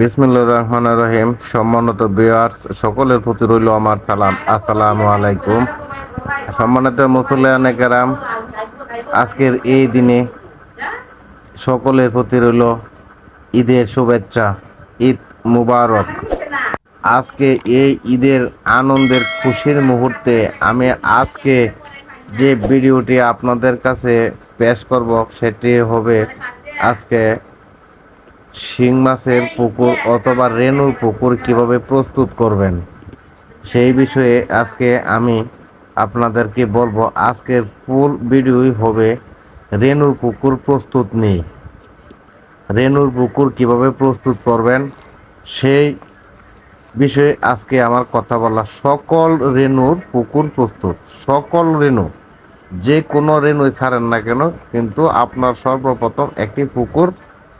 বিসমিল্লা রহমান রহিম। সম্মানিত বিয়ার্স সকলের প্রতি রইল আমার সালাম। আসসালামু আলাইকুম। সম্মানিত মুসল্লিয়ান কেরাম, আজকের এই দিনে সকলের প্রতি রইল ঈদের শুভেচ্ছা, ঈদ মুবারক। আজকে এই ঈদের আনন্দের খুশির মুহূর্তে আমি আজকে যে ভিডিওটি আপনাদের কাছে পেশ করব, সেটি হবে আজকে শিং মাছের পুকুর অথবা রেনুর পুকুর কীভাবে প্রস্তুত করবেন? সেই বিষয়ে আজকে আমি আপনাদেরকে বলব, আজকের ফুল ভিডিওই হবে রেনুর পুকুর প্রস্তুত নেই রেনুর পুকুর কীভাবে প্রস্তুত করবেন? সেই বিষয়ে আজকে আমার কথা বলা সকল রেনুর পুকুর প্রস্তুত, সকল রেনু যে কোনো রেনুই ছাড়েন না কেন, কিন্তু আপনার সর্বপ্রথম একটি পুকুর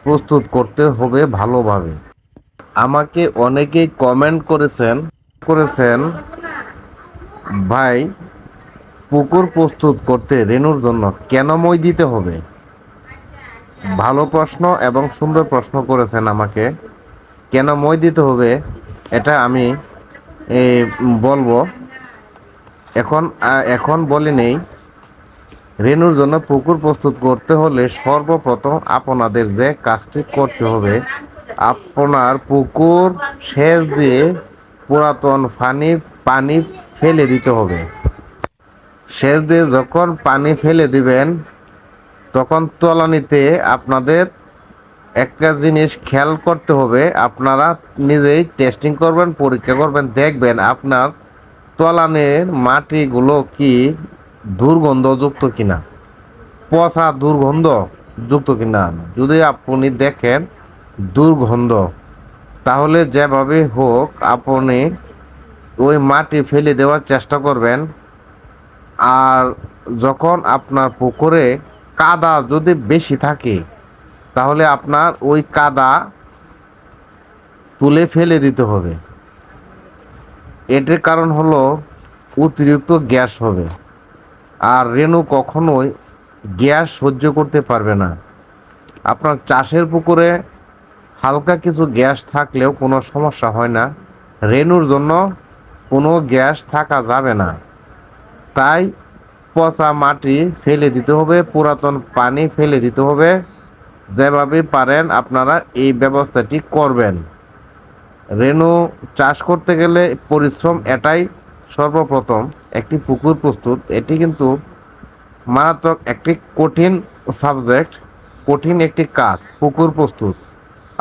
প্রস্তুত করতে হবে ভালোভাবে। আমাকে অনেকেই কমেন্ট করেছেন করেছেন, ভাই, পুকুর প্রস্তুত করতে রেনুর জন্য কেন মই দিতে হবে? ভালো প্রশ্ন এবং সুন্দর প্রশ্ন করেছেন আমাকে, কেন মই দিতে হবে? এটা আমি বলব। এখন এখন বলে নেই। রেনুর জন্য পুকুর প্রস্তুত করতে হলে সর্বপ্রথম আপনাদের যে কাজটি করতে হবে, আপনার পুকুর সেচ দিয়ে পুরাতন পানি পানি ফেলে দিতে হবে। সেচ দিয়ে যখন পানি ফেলে দিবেন, তখন তলানিতে আপনাদের একটা জিনিস খেয়াল করতে হবে, আপনারা নিজেই টেস্টিং করবেন, পরীক্ষা করবেন, দেখবেন আপনার তলানের মাটিগুলো কি দুর্গন্ধযুক্ত কিনা? পচা দুর্গন্ধ যুক্ত কিনা? যদি আপনি দেখেন দুর্গন্ধ, তাহলে যেভাবে হোক আপনি ওই মাটি ফেলে দেওয়ার চেষ্টা করবেন। আর যখন আপনার পুকুরে কাদা যদি বেশি থাকে, তাহলে আপনার ওই কাদা তুলে ফেলে দিতে হবে। এটির কারণ হলো অতিরিক্ত গ্যাস হবে। আর রেণু কখনোই গ্যাস সহ্য করতে পারবে না। আপনার চাষের পুকুরে হালকা কিছু গ্যাস থাকলেও কোনো সমস্যা হয় না। রেনুর জন্য কোনো গ্যাস থাকা যাবে না। তাই পচা মাটি ফেলে দিতে হবে, পুরাতন পানি ফেলে দিতে হবে। যেভাবে পারেন আপনারা এই ব্যবস্থাটি করবেন। রেনু চাষ করতে গেলে পরিশ্রম এটাই সর্বপ্রথম একটি পুকুর প্রস্তুত। এটি কিন্তু মারাত্মক একটি কঠিন সাবজেক্ট কঠিন একটি কাজ, পুকুর প্রস্তুত।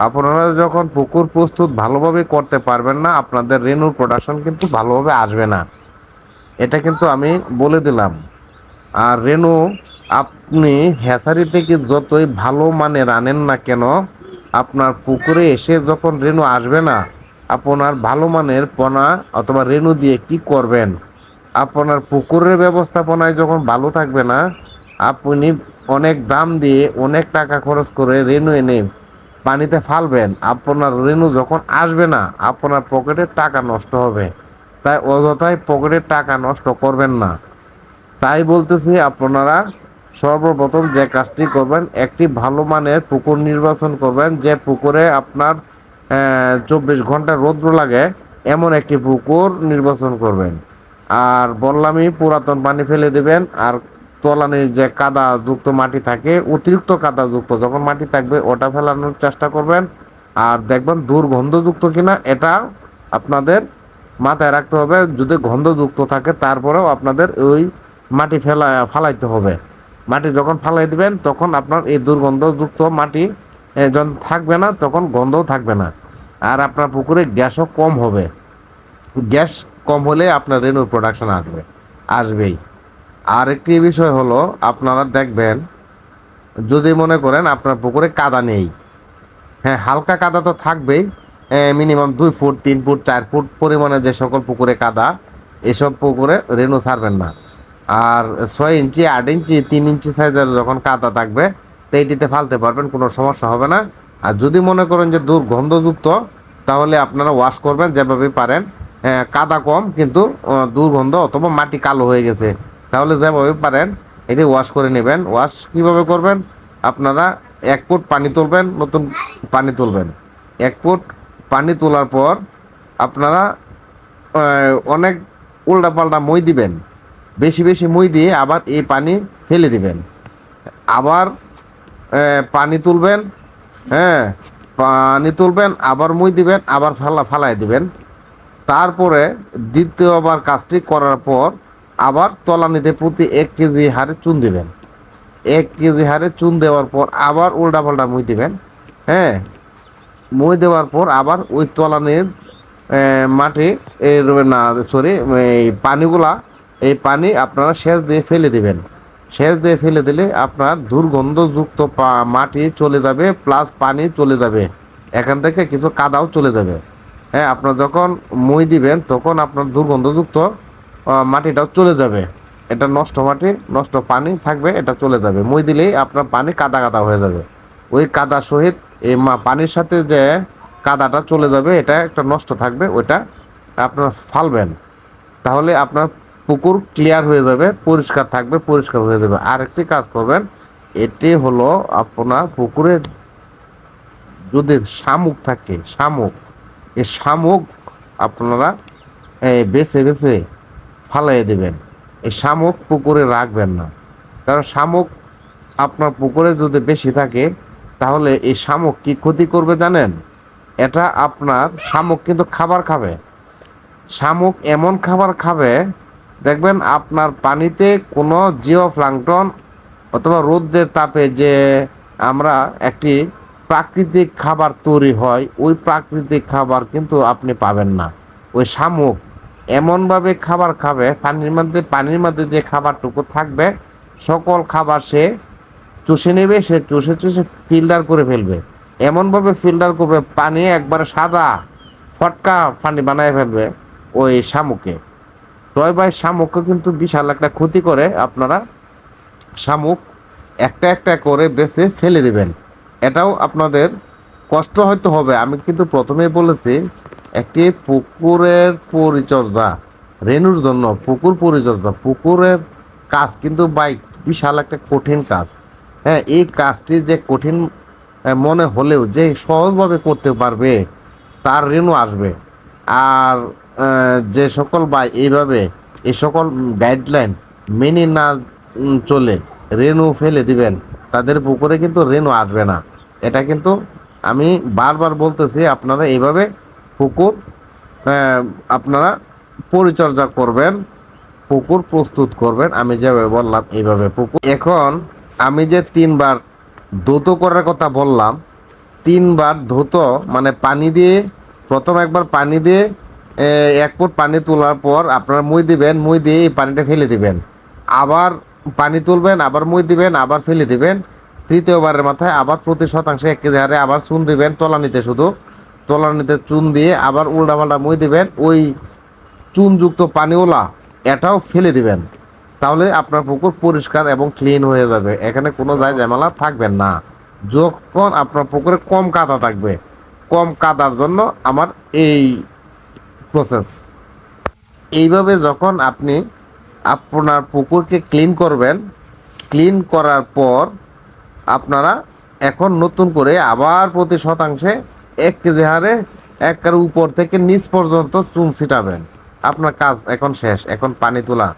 আপনারা যখন পুকুর প্রস্তুত ভালোভাবে করতে পারবেন না, আপনাদের রেনুর প্রোডাকশন কিন্তু ভালোভাবে আসবে না। এটা কিন্তু আমি বলে দিলাম। আর রেনু আপনি হ্যাসারি থেকে যতই ভালো মানের আনেন না কেন, আপনার পুকুরে এসে যখন রেনু আসবে না আপনার ভালো মানের পোনা অথবা রেনু দিয়ে কি করবেন? আপনার পুকুরের ব্যবস্থাপনায় যখন ভালো থাকবে না, আপনি অনেক দাম দিয়ে অনেক টাকা খরচ করে রেনু এনে পানিতে ফালবেন। আপনার রেনু যখন আসবে না, আপনার পকেটের টাকা নষ্ট হবে। তাই অযথায় পকেটের টাকা নষ্ট করবেন না। তাই বলতেছি, আপনারা সর্বপ্রথম যে কাজটি করবেন, একটি ভালো মানের পুকুর নির্বাচন করবেন। যে পুকুরে আপনার চব্বিশ ঘণ্টা রৌদ্র লাগে, এমন একটি পুকুর নির্বাচন করবেন। আর বললামই পুরাতন পানি ফেলে দেবেন, আর তলানির যে কাদা যুক্ত মাটি থাকে, অতিরিক্ত কাদা যুক্ত যখন মাটি থাকবে, ওটা ফেলানোর চেষ্টা করবেন। আর দেখবেন দুর্গন্ধযুক্ত কিনা, এটা আপনাদের মাথায় রাখতে হবে। যদি গন্ধযুক্ত থাকে, তারপরেও আপনাদের ওই মাটি ফেলা, ফালাইতে হবে। মাটি যখন ফালাই দিবেন, তখন আপনার এই দুর্গন্ধযুক্ত মাটি যখন থাকবে না, তখন গন্ধও থাকবে না। আর আপনার পুকুরে গ্যাসও কম হবে। গ্যাস কম হলে আপনার রেনুর প্রোডাকশন আসবে, আসবেই। আর একটি বিষয় হলো, আপনারা দেখবেন, যদি মনে করেন আপনার পুকুরে কাদা নেই হ্যাঁ হালকা কাদা তো থাকবেই মিনিমাম দুই ফুট, তিন ফুট, চার ফুট পরিমাণে যে সকল পুকুরে কাদা, এসব পুকুরে রেনু ছাড়বেন না। আর ছয় ইঞ্চি, আট ইঞ্চি, তিন ইঞ্চি সাইজের যখন কাদা থাকবে তো ফালতে পারবেন, কোনো সমস্যা হবে না। আর যদি মনে করেন যে দুর্গন্ধযুক্ত তাহলে আপনারা ওয়াশ করবেন যেভাবে পারেন। কাদা কম, কিন্তু দুর্গন্ধ অথবা মাটি কালো হয়ে গেছে, তাহলে যেভাবে পারেন, এটি ওয়াশ করে নেবেন। ওয়াশ কীভাবে করবেন? আপনারা এক ফুট পানি তুলবেন, নতুন পানি তুলবেন। এক ফুট পানি তোলার পর আপনারা অনেক উল্টাপাল্টা মই দিবেন। বেশি বেশি মই দিয়ে আবার এই পানি ফেলে দিবেন। আবার পানি তুলবেন হ্যাঁ পানি তুলবেন, আবার মুই দিবেন, আবার ফালা ফালাই দিবেন। তারপরে দ্বিতীয়বার কাজটি করার পর আবার তলানিতে প্রতি এক কেজি হারে চুন দিবেন। এক কেজি হারে চুন দেওয়ার পর আবার উল্টা পাল্টা মুই দিবেন হ্যাঁ। মই দেওয়ার পর আবার ওই তলানির মাটি না, সরি, এই পানিগুলা, এই পানি আপনারা সেচ দিয়ে ফেলে দিবেন। সেচ দিয়ে ফেলে দিলে আপনার দুর্গন্ধযুক্ত মাটি চলে যাবে প্লাস পানি চলে যাবে। এখান থেকে কিছু কাদাও চলে যাবে। হ্যাঁ আপনার যখন মই দিবেন, তখন আপনার দুর্গন্ধযুক্ত মাটিটাও চলে যাবে। এটা নষ্ট মাটি, নষ্ট পানি থাকবে, এটা চলে যাবে। মই দিলেই আপনার পানি কাদা কাদা হয়ে যাবে। ওই কাদা সহিত এই মা- পানির সাথে যে কাদাটা চলে যাবে, এটা একটা নষ্ট থাকবে, ওইটা আপনার ফালবেন। তাহলে আপনার পুকুর ক্লিয়ার হয়ে যাবে, পরিষ্কার থাকবে, পরিষ্কার হয়ে যাবে। আর একটি কাজ করবেন, এটি হলো আপনার পুকুরে যদি শামুক থাকে, শামুক, এই শামুক আপনারা বেছে বেছে ফালাই দেবেন। এই শামুক পুকুরে রাখবেন না। কারণ শামুক আপনার পুকুরে যদি বেশি থাকে, তাহলে এই শামুক কি ক্ষতি করবে জানেন? এটা আপনার শামুক কিন্তু খাবার খাবে। শামুক এমন খাবার খাবে দেখবেন আপনার পানিতে কোনো জিও প্লাঙ্কটন অথবা রোদ্রের তাপে যে আমরা একটি প্রাকৃতিক খাবার তৈরি হয়, ওই প্রাকৃতিক খাবার কিন্তু আপনি পাবেন না। ওই শামুক এমনভাবে খাবার খাবে, পানির মধ্যে পানির মধ্যে যে খাবারটুকু থাকবে, সকল খাবার সে চুষে নেবে, সে চুষে চুষে ফিল্টার করে ফেলবে। এমনভাবে ফিল্টার করবে, পানি একবারে সাদা, ফটকা পানি বানায় ফেলবে ওই শামুকে। তয় ভাই শামুককে কিন্তু বিশাল একটা ক্ষতি করে আপনারা শামুক একটা একটা করে বেছে ফেলে দিবেন। এটাও আপনাদের কষ্ট হয়তো হবে। আমি কিন্তু প্রথমেই বলেছি, একটি পুকুরের পরিচর্যা রেনুর জন্য পুকুর পরিচর্যা, পুকুরের কাজ কিন্তু বাইক বিশাল একটা কঠিন কাজ। হ্যাঁ এই কাজটি যে কঠিন মনে হলেও যে সহজভাবে করতে পারবে, তার রেনু আসবে। আর যে সকল ভাই এইভাবে এই সকল গাইডলাইন মেনে না চলে রেনু ফেলে দিবেন, তাদের পুকুরে কিন্তু রেনু আসবে না। এটা কিন্তু আমি বারবার বলতেছি, আপনারা এইভাবে পুকুর আপনারা পরিচর্যা করবেন, পুকুর প্রস্তুত করবেন। আমি যেভাবে বললাম, এইভাবে পুকুর। এখন আমি যে তিনবার ধৌত করার কথা বললাম, তিনবার ধৌত মানে পানি দিয়ে, প্রথম একবার পানি দিয়ে এক ফুট পানি তোলার পর আপনারা মই দিবেন, মই দিয়ে এই পানিটা ফেলে দিবেন। আবার পানি তুলবেন, আবার মই দিবেন, আবার ফেলে দিবেন। তৃতীয়বারের মাথায় আবার প্রতি শতাংশে এক কেজি হারে আবার চুন দিবেন তলানিতে শুধু। তলানিতে চুন দিয়ে আবার উল্টাপাল্টা মই দিবেন, ওই চুনযুক্ত পানিওলা এটাও ফেলে দিবেন। তাহলে আপনার পুকুর পরিষ্কার এবং ক্লিন হয়ে যাবে। এখানে কোনো যায় ঝামেলা থাকবেন না। যখন আপনার পুকুরে কম কাদা থাকবে, কম কাদার জন্য আমার এই প্রসেস এইভাবে যখন আপনি আপনার পুকুরকে ক্লিন করবেন ক্লিন করার পর আপনারা এখন নতুন করে আবার প্রতি শতাংশে এক কেজি হারে একের উপর থেকে নিচ পর্যন্ত চুন ছিটাবেন। আপনার কাজ এখন শেষ, এখন পানি তোলা।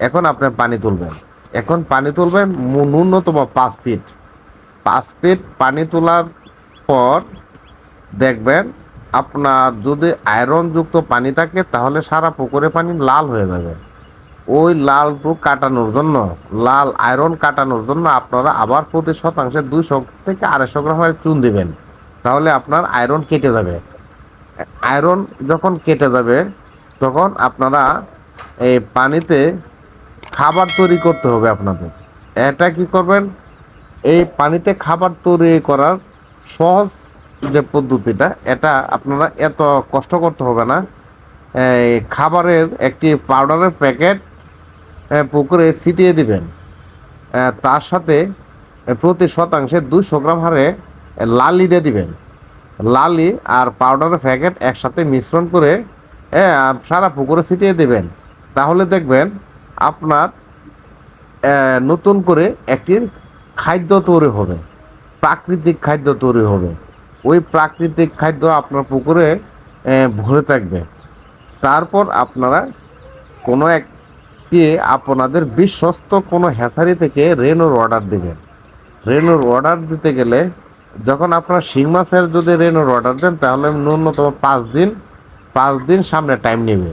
এখন আপনি পানি তুলবেন। এখন পানি তুলবেন ন্যূনতম পাঁচ ফিট পাঁচ ফিট পানি তোলার পর দেখবেন আপনার যদি আয়রনযুক্ত পানি থাকে, তাহলে সারা পুকুরে পানি লাল হয়ে যাবে। ওই লালটু কাটানোর জন্য, লাল আয়রন কাটানোর জন্য আপনারা আবার প্রতি শতাংশে দুইশো থেকে আড়াইশো গ্রাম চুন দিবেন। তাহলে আপনার আয়রন কেটে যাবে। আয়রন যখন কেটে যাবে, তখন আপনারা এই পানিতে খাবার তৈরি করতে হবে আপনাদের। এটা কি করবেন? এই পানিতে খাবার তৈরি করার সহজ যে পদ্ধতিটা, এটা আপনারা এত কষ্ট করতে হবে না। খাবারের একটি পাউডারের প্যাকেট পুকুরে ছিটিয়ে দিবেন। তার সাথে প্রতি শতাংশে দুশো গ্রাম হারে লালি দিয়ে দিবেন। লালি আর পাউডারের প্যাকেট একসাথে মিশ্রণ করে সারা পুকুরে ছিটিয়ে দেবেন। তাহলে দেখবেন আপনার নতুন করে একটি খাদ্য তৈরি হবে। প্রাকৃতিক খাদ্য তৈরি হবে। ওই প্রাকৃতিক খাদ্য আপনার পুকুরে ভরে থাকবে। তারপর আপনারা কোনো একটি আপনাদের বিশ্বস্ত কোনো হ্যাসারি থেকে রেনোর অর্ডার দেবেন। রেনোর অর্ডার দিতে গেলে যখন আপনারা শিং মাছের যদি রেনোর অর্ডার দেন, তাহলে ন্যূনতম পাঁচ দিন পাঁচ দিন সামনে টাইম নেবে।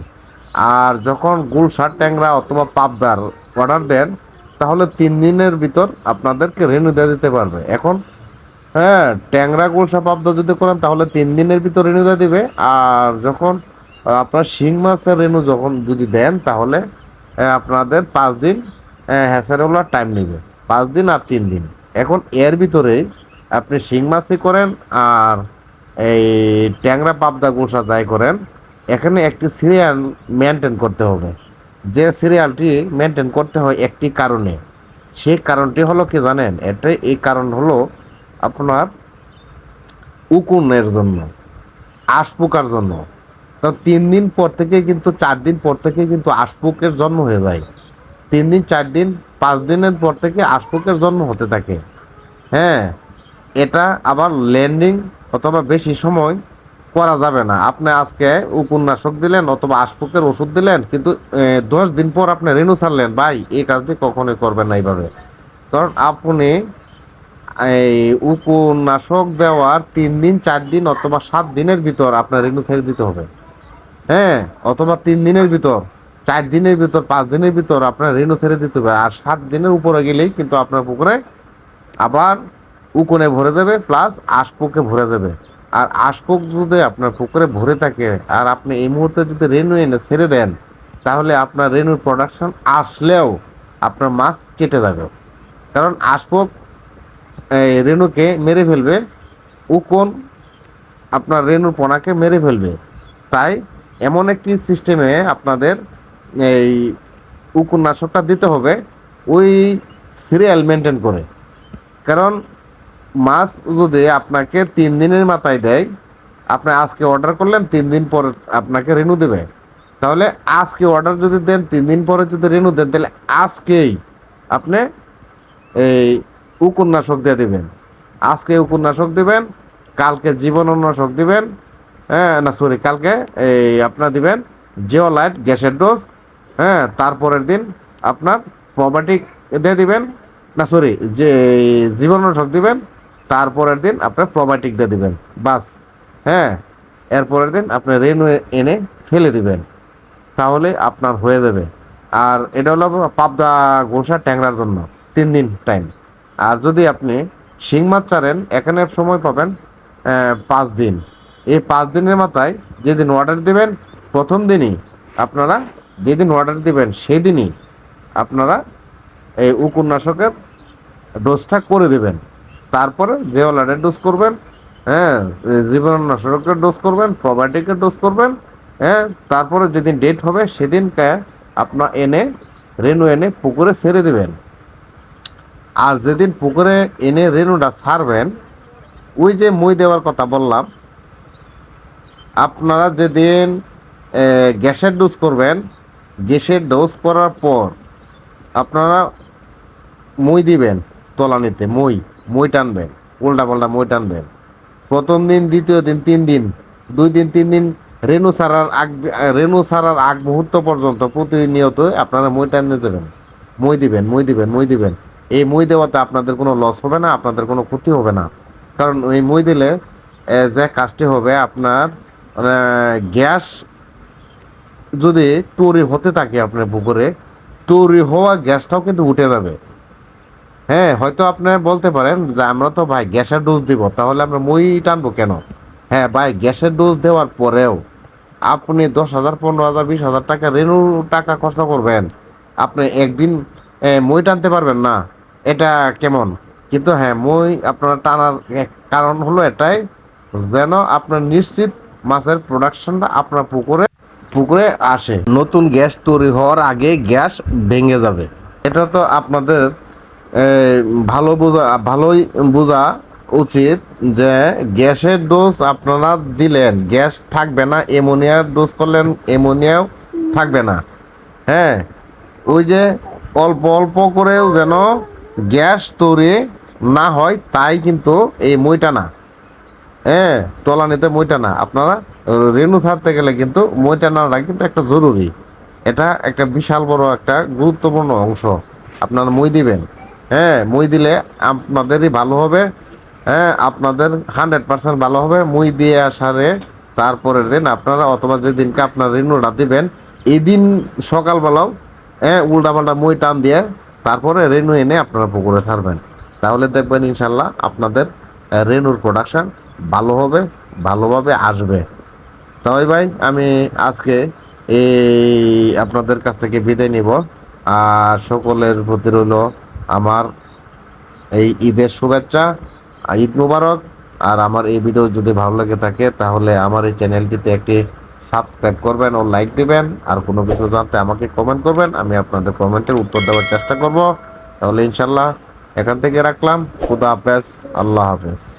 আর যখন গুলশার ট্যাংরা অথবা পাবদার অর্ডার দেন, তাহলে তিন দিনের ভিতর আপনাদেরকে রেনু দিয়ে দিতে পারবে। এখন হ্যাঁ ট্যাংরা গুলশা পাবদা যদি করেন, তাহলে তিন দিনের ভিতর দিয়ে দিবে। আর যখন আপনার শিং মাছের রেনু যখন যদি দেন, তাহলে আপনাদের পাঁচ দিন হ্যাসারেগুলার টাইম নেবে। পাঁচ দিন আর তিন দিন। এখন এর ভিতরেই আপনি শিং মাছই করেন, আর এই ট্যাংরা পাবদা গুলশা যাই করেন, এখানে একটি সিরিয়াল মেনটেন করতে হবে। যে সিরিয়ালটি মেনটেন করতে হয় একটি কারণে। সেই কারণটি হলো কি জানেন? এটা এই কারণ হলো আপনার উকুনের জন্য আশপোকার জন্য। তো তিন দিন পর থেকে কিন্তু, চার দিন পর থেকে কিন্তু আশপোকের জন্ম হয়ে যায়। তিন দিন, চার দিন, পাঁচ দিনের পর থেকে আশপোকের জন্ম হতে থাকে। হ্যাঁ এটা আবার ল্যান্ডিং অথবা বেশি সময় করা যাবে না। আপনি আজকে উপন্যাসক দিলেন অথবা আশপোকের ওষুধ দিলেন, কিন্তু দশ দিন পর আপনি রেনু ছাড়লেন, ভাই, এই কাজটি কখনোই করবেন না এইভাবে। কারণ আপনি এই উপন্যাসক দেওয়ার তিন দিন, চার দিন অথবা সাত দিনের ভিতর আপনার রেনু ছেড়ে দিতে হবে। হ্যাঁ অথবা তিন দিনের ভিতর, চার দিনের ভিতর, পাঁচ দিনের ভিতর আপনার রেনু ছেড়ে দিতে হবে। আর সাত দিনের উপরে গেলেই কিন্তু আপনার পুকুরে আবার উকনে ভরে দেবে প্লাস আশপোকে ভরে দেবে আর আশপোক যদি আপনার পুকুরে ভরে থাকে আর আপনি এই মুহূর্তে যদি রেনু এনে ছেড়ে দেন, তাহলে আপনার রেনুর প্রোডাকশন আসলেও আপনার মাছ কেটে যাবে। কারণ আশপোক রেনুকে মেরে ফেলবে। উকন আপনার রেনুর পোনাকে মেরে ফেলবে। তাই এমন একটি সিস্টেমে আপনাদের এই উপন্যাসকটা দিতে হবে। ওই সিরিয়াল মেনটেন করে। কারণ মাছ যদি আপনাকে তিন দিনের মাথায় দেয়, আপনি আজকে অর্ডার করলেন, তিন দিন পরে আপনাকে রেনু দেবে। তাহলে আজকে অর্ডার যদি দেন, তিন দিন পরে যদি রেনু দেন, তাহলে আজকেই আপনি এই উপন্যাসক দিয়ে দেবেন। আজকে উপন্যাসক দেবেন, কালকে জীবনান্যাসক দিবেন হ্যাঁ না সরি কালকে এই আপনার দিবেন জিওলাইট গ্যাসের ডোজ হ্যাঁ তারপরের দিন আপনার প্রবাটিক দিয়ে দিবেন, না সরি যে জীবনান্যাসক দিবেন, তারপরের দিন আপনার প্রবাটিক দিয়ে দিবেন, বাস হ্যাঁ এরপরের দিন আপনি রেনু এনে ফেলে দিবেন, তাহলে আপনার হয়ে যাবে। আর এটা হলো পাবদা গোসা ট্যাংরার জন্য, তিন দিন টাইম আর যদি আপনি শিং মাছ চারেন এখানে সময় পাবেন পাঁচ দিন। এই পাঁচ দিনের মাথায় যেদিন অর্ডার দেবেন, প্রথম দিনই আপনারা যেদিন অর্ডার দেবেন সেই দিনই আপনারা এই উপন্যাসকের ডোজটা করে দেবেন। তারপরে অর্ডারের ডোজ করবেন হ্যাঁ জীবনাশকের ডোজ করবেন প্রবায়োটিকের ডোজ করবেন হ্যাঁ তারপরে যেদিন ডেট হবে, সেদিনকে আপনার এনে রেনু এনে পুকুরে ছেড়ে দেবেন। আর যেদিন পুকুরে এনে রেনুটা ছাড়বেন, ওই যে মই দেওয়ার কথা বললাম, আপনারা যেদিন গ্যাসের ডোজ করবেন, গ্যাসের ডোজ করার পর আপনারা মই দিবেন তলানিতে, মই মই টানবেন, উল্টা পাল্টা মই টানবেন। প্রথম দিন, দ্বিতীয় দিন, তিন দিন, দুই দিন, তিন দিন রেনু ছাড়ার আগ রেনু ছাড়ার আগ মুহূর্ত পর্যন্ত প্রতিনিয়ত আপনারা মই টানিয়ে দেবেন। মই দিবেন মই দিবেন মই দিবেন। এই মই দেওয়াতে আপনাদের কোনো লস হবে না আপনাদের কোনো ক্ষতি হবে না। কারণ এই মই দিলে যে কাজটি হবে আপনার মানে, গ্যাস যদি তৈরি হতে থাকে আপনার পুকুরে তৈরি হওয়া গ্যাসটাও কিন্তু উঠে যাবে। হ্যাঁ হয়তো আপনি বলতে পারেন যে আমরা তো ভাই গ্যাসের ডোজ দিব তাহলে আমরা মই টানবো কেন? হ্যাঁ ভাই গ্যাসের ডোজ দেওয়ার পরেও আপনি দশ হাজার পনেরো হাজার বিশ হাজার টাকা রেনু টাকা খরচা করবেন। আপনি একদিন মই টানতে পারবেন না। এটা কেমন? কিন্তু হ্যাঁ মই আপনার টানার কারণ হলো এটাই যেন আপনার নিশ্চিত মাছের প্রোডাকশনটা আপনার পুকুরে পুকুরে আসে। নতুন গ্যাস তৈরি হওয়ার আগে গ্যাস ভেঙে যাবে। এটা তো আপনাদের ভালো বোঝা ভালোই বোঝা উচিত যে গ্যাসের ডোজ আপনারা দিলেন। গ্যাস থাকবে না এমোনিয়ার ডোজ করলেন এমোনিয়াও থাকবে না। হ্যাঁ ওই যে অল্প অল্প করেও যেন গ্যাস তৈরি না হয়, তাই কিন্তু এই মইটা না। হ্যাঁ তলানিতে মই টানা আপনারা রেনু ছাড়তে গেলে কিন্তু মই টানাটা কিন্তু একটা জরুরি। এটা একটা বিশাল বড় একটা গুরুত্বপূর্ণ অংশ। আপনারা মই দিবেন। হ্যাঁ মই দিলে আপনাদেরই ভালো হবে। হ্যাঁ আপনাদের হান্ড্রেড পার্সেন্ট ভালো হবে। মই দিয়ে আসারে তারপরের দিন আপনারা অথবা যেদিনকে আপনার রেনুটা দিবেন, এদিন সকালবেলাও হ্যাঁ উল্টাপাল্টা মই টান দিয়ে তারপরে রেনু এনে আপনারা পুকুরে ছাড়বেন। তাহলে দেখবেন ইনশাল্লাহ আপনাদের রেনুর প্রোডাকশান ভালো হবে, ভালোভাবে আসবে। তবে ভাই, আমি আজকে এই আপনাদের কাছ থেকে বিদায় নিব। আর সকলের প্রতি রইল আমার এই ঈদের শুভেচ্ছা, ঈদ মুবারক। আর আমার এই ভিডিও যদি ভালো লাগে থাকে, তাহলে আমার এই চ্যানেলটিতে একটি সাবস্ক্রাইব করবেন ও লাইক দিবেন। আর কোনো কিছু জানতে আমাকে কমেন্ট করবেন, আমি আপনাদের কমেন্টের উত্তর দেওয়ার চেষ্টা করব। তাহলে ইনশাল্লাহ এখান থেকে রাখলাম। খুদা হাফেজ, আল্লাহ হাফেজ।